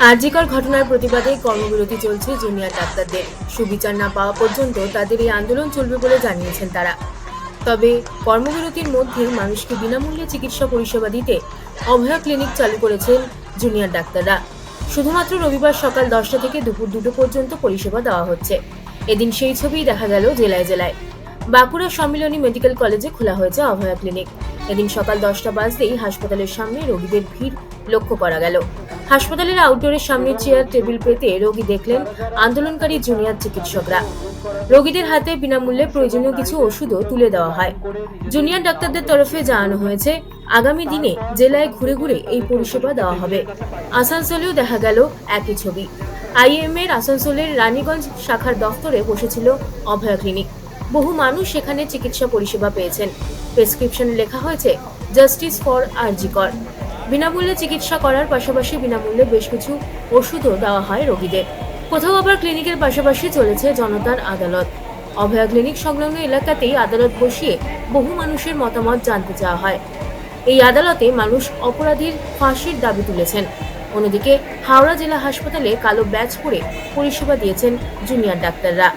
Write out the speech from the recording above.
আরজিকর ঘটনার প্রতিবাদে কর্মবিরতি চলছে জুনিয়র ডাক্তারদের। সুবিচার না পাওয়া পর্যন্ত তাদের এই আন্দোলন চলবে বলে জানিয়েছেন তারা। তবে কর্মবিরতির মধ্যে মানুষকে বিনামূল্যে চিকিৎসা পরিষেবা দিতে অভয়া ক্লিনিক চালু করেছেন জুনিয়র ডাক্তাররা। শুধুমাত্র রবিবার সকাল দশটা থেকে দুপুর দুটো পর্যন্ত পরিষেবা দেওয়া হচ্ছে। এদিন সেই ছবিই দেখা গেল জেলায় জেলায়। বাঁকুড়া সম্মিলনী মেডিকেল কলেজে খোলা হয়েছে অভয়া ক্লিনিক। এদিন সকাল দশটা বাজতেই হাসপাতালের সামনে রোগীদের ভিড় লক্ষ্য করা গেল। হাসপাতালের আউটডোরের সামনে চেয়ার টেবিল পেতে রোগী দেখলেন আন্দোলনকারী জুনিয়র চিকিৎসকরা। রোগীদের হাতে বিনামূল্যে প্রয়োজনীয় কিছু ওষুধও তুলে দেওয়া হয়। জুনিয়র ডাক্তারদের তরফে জানানো হয়েছে, আগামী দিনে জেলায় ঘুরে ঘুরে এই পরিষেবা দেওয়া হবে। আসানসোলেও দেখা গেল একই ছবি। আইএম এর আসানসোলের রানীগঞ্জ শাখার দফতরে বসেছিল অভয়া ক্লিনিক বহু মানুষ সেখানে চিকিৎসা পরিষেবা পেয়েছেন। প্রেসক্রিপশনে লেখা হয়েছে জাস্টিস ফর আরজিকর বিনামূল্যে চিকিৎসা করার পাশাপাশি বিনামূল্যে বেশ কিছু ওষুধও দেওয়া হয় রোগীদের। কোথাও আবার ক্লিনিকের পাশাপাশি চলেছে জনতার আদালত। অভয়া ক্লিনিক সংলগ্ন এলাকাতেই আদালত বসিয়ে বহু মানুষের মতামত জানতে চাওয়া হয়। এই আদালতে মানুষ অপরাধীর ফাঁসির দাবি তুলেছেন। অন্যদিকে হাওড়া জেলা হাসপাতালে কালো ব্যাচ পরে পরিষেবা দিয়েছেন জুনিয়র ডাক্তাররা।